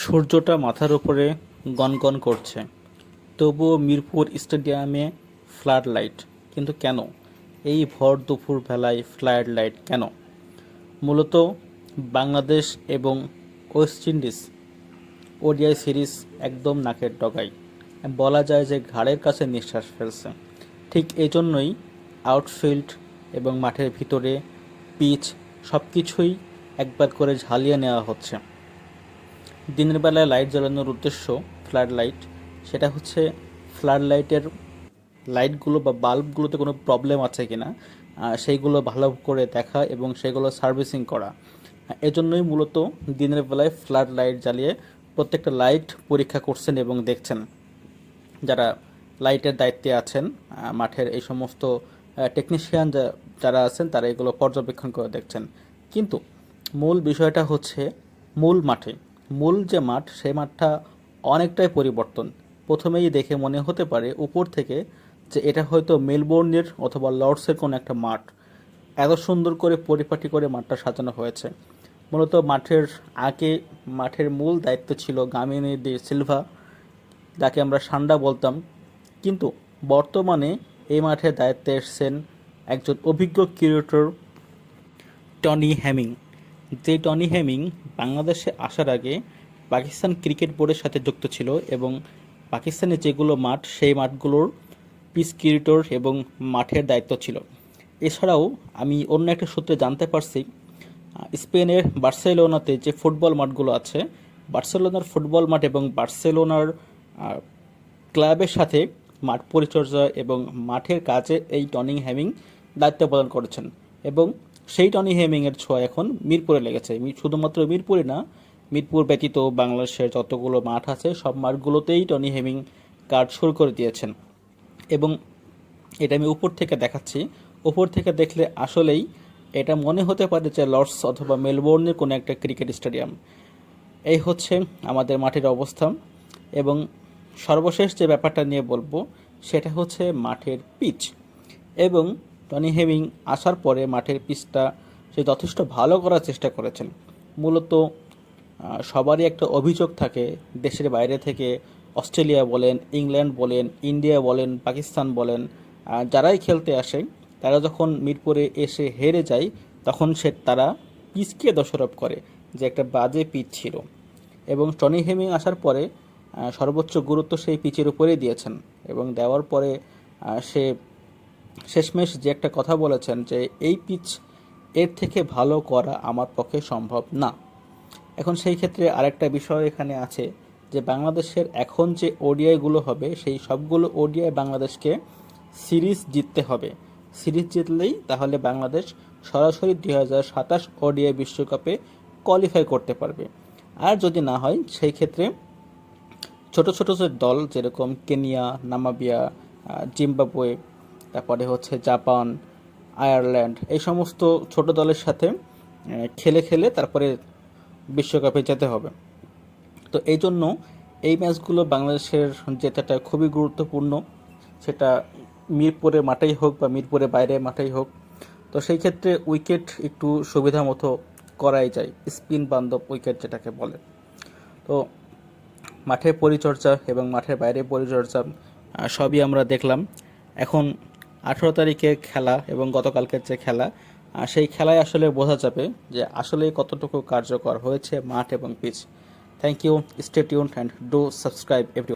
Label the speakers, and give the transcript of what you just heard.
Speaker 1: সূর্যটা মাথার উপরে গনগন করছে। তবুও মিরপুর স্টেডিয়ামে ফ্লাড লাইট। কিন্তু কেন? এই ভর দুপুর বেলায় ফ্লাড লাইট কেন? মূলত বাংলাদেশ এবং ওয়েস্ট ইন্ডিজ ওডিআই সিরিজ একদম নাকের ডগায়। বলা যায় যে ঘাড়ের কাছে নিঃশ্বাস ফেলছে। ঠিক এই জন্যই আউটফিল্ড এবং মাঠের ভিতরে পিচ সব কিছুই একবার করে ঝালিয়ে নেওয়া হচ্ছে। দিনের বেলায় লাইট জ্বালানোর উদ্দেশ্য ফ্লাড লাইট। সেটা হচ্ছে ফ্লাড লাইটের লাইটগুলো বা বাল্বগুলোতে কোনো প্রবলেম আছে কি না সেইগুলো ভালো করে দেখা এবং সেগুলো সার্ভিসিং করা। এজন্যই মূলত দিনের বেলায় ফ্লাড লাইট জ্বালিয়ে প্রত্যেকটা লাইট পরীক্ষা করছেন এবং দেখছেন। যারা লাইটের দায়িত্বে আছেন মাঠের এই সমস্ত টেকনিশিয়ান যারা আছেন, তারা এগুলো পর্যবেক্ষণ করে দেখছেন। কিন্তু মূল বিষয়টা হচ্ছে মূল মাঠে মূল যে মাঠ সেই মাঠটা অনেকটাই পরিবর্তন। প্রথমেই দেখে মনে হতে পারে উপর থেকে যে এটা হয়তো মেলবোর্নের অথবা লর্ডসের কোনো একটা মাঠ। এত সুন্দর করে পরিপাটি করে মাঠটা সাজানো হয়েছে। মূলত মাঠের আগে মাঠের মূল দায়িত্ব ছিল গামিনী দি সিলভা, যাকে আমরা সান্ডা বলতাম। কিন্তু বর্তমানে এই মাঠের দায়িত্বে এসছেন একজন অভিজ্ঞ কিউরেটর টনি হ্যামিং যে টনি হ্যামিং বাংলাদেশে আসার আগে পাকিস্তান ক্রিকেট বোর্ডের সাথে যুক্ত ছিল এবং পাকিস্তানে যেগুলো মাঠ, সেই মাঠগুলোর পিস কিউরেটর এবং মাঠের দায়িত্ব ছিল। এছাড়াও আমি অন্য একটা সূত্রে জানতে পারছি, স্পেনের বার্সেলোনাতে যে ফুটবল মাঠগুলো আছে, বার্সেলোনার ফুটবল মাঠ এবং বার্সেলোনার ক্লাবের সাথে মাঠ পরিচর্যা এবং মাঠের কাজে এই টনি হ্যামিং দায়িত্ব পালন করেছেন এবং সেই টনি হ্যামিংয়ের ছোঁয়া এখন মিরপুরে লেগেছে। শুধুমাত্র মিরপুরে না, মিরপুর ব্যতীত বাংলাদেশের যতগুলো মাঠ আছে, সব মাঠগুলোতেই টনি হেমিং কাজ শুরু করে দিয়েছেন। এবং এটা আমি উপর থেকে দেখাচ্ছি। উপর থেকে দেখলে আসলেই এটা মনে হতে পারে যে লর্ডস অথবা মেলবোর্নের কোনো একটা ক্রিকেট স্টেডিয়াম। এই হচ্ছে আমাদের মাঠের অবস্থা। এবং সর্বশেষ যে ব্যাপারটা নিয়ে বলব, সেটা হচ্ছে মাঠের পিচ। এবং টনি হেমিং আসার পরে মাঠের পিচটা সে যথেষ্ট ভালো করার চেষ্টা করেছেন। মূলত সবারই একটা অভিযোগ থাকে, দেশের বাইরে থেকে অস্ট্রেলিয়া বলেন, ইংল্যান্ড বলেন, ইন্ডিয়া বলেন, পাকিস্তান বলেন যারাই খেলতে আসে, তারা যখন মিরপুরে এসে হেরে যায়, তখন সে তারা পিচকে দোষারোপ করে যে একটা বাজে পিচ ছিল। এবং টনি হেমিং আসার পরে সর্বোচ্চ গুরুত্ব সেই পিচের উপরেই দিয়েছেন এবং দেওয়ার পরে সে শেষমেশ যে একটা কথা বলেছেন যে, এই পিচ এর থেকে ভালো করা আমার পক্ষে সম্ভব না। এখন সেই ক্ষেত্রে আরেকটা বিষয় এখানে আছে যে, বাংলাদেশের এখন যে ওডিআইগুলো হবে, সেই সবগুলো ওডিআই বাংলাদেশকে সিরিজ জিততে হবে। সিরিজ জিতলেই তাহলে বাংলাদেশ সরাসরি দুই হাজার সাতাশ ওডিআই বিশ্বকাপে কোয়ালিফাই করতে পারবে। আর যদি না হয়, সেই ক্ষেত্রে ছোট ছোট যে দল, যেরকম কেনিয়া, নামাবিয়া জিম্বাবুয়ে তারপরে হচ্ছে জাপান, আয়ারল্যান্ড, এই সমস্ত ছোট দলের সাথে খেলে খেলে তারপরে বিশ্বকাপে যেতে হবে। তো এই জন্য এই ম্যাচগুলো বাংলাদেশের জেতাটা খুবই গুরুত্বপূর্ণ। সেটা মিরপুরে মাঠেই হোক বা মিরপুরে বাইরে মাঠেই হোক। তো সেই ক্ষেত্রে উইকেট একটু সুবিধা মতো করাই যায়, স্পিন বান্ধব উইকেট যেটাকে বলে। তো মাঠের পরিচর্যা এবং মাঠের বাইরে পরিচর্যা সবই আমরা দেখলাম। এখন আঠেরো তারিখে খেলা এবং গতকালকের যে খেলা সেই খেলায় আসলে বোঝা যাবে যে আসলে কতটুকু কার্যকর হয়েছে মাঠ এবং pitch thank you stay tuned and do subscribe every